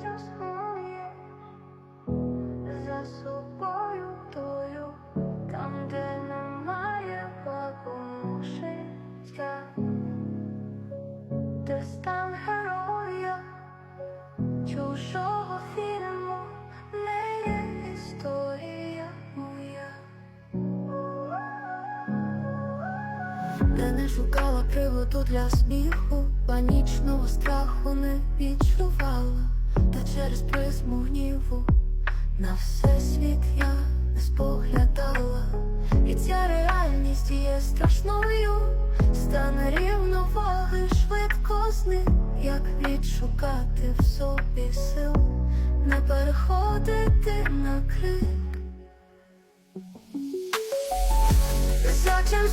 життя своє за собою тою, там, де немає вагону життя, героя чужого фільму не є історія моя. Де не шукала приводу для сміху, панічного страху не відчувала, та через призму гніву. На все світ я не споглядала, і ця реальність є страшною, стане рівноваги швидко зник, як відшукати в собі сил, не переходити на крик. За чим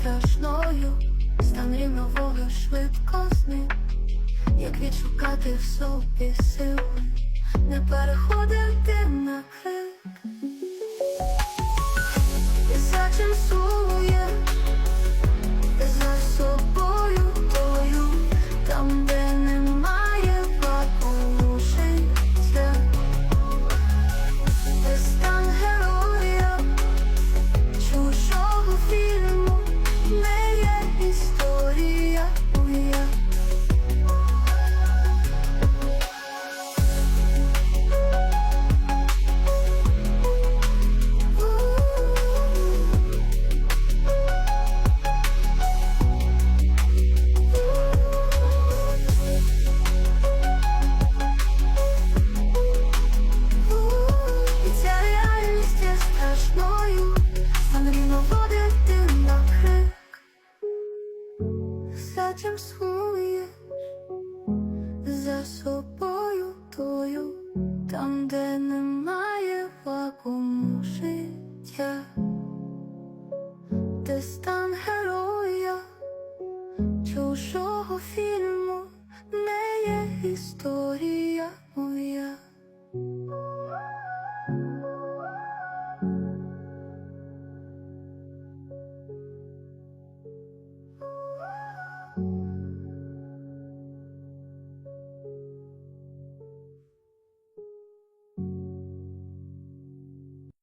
страшною, стан рівноваги швидко зник, як відшукати в собі сили, не переходити на крик. за чим за собою тою, там, де немає вакууму життя, де стан героя чужого фільму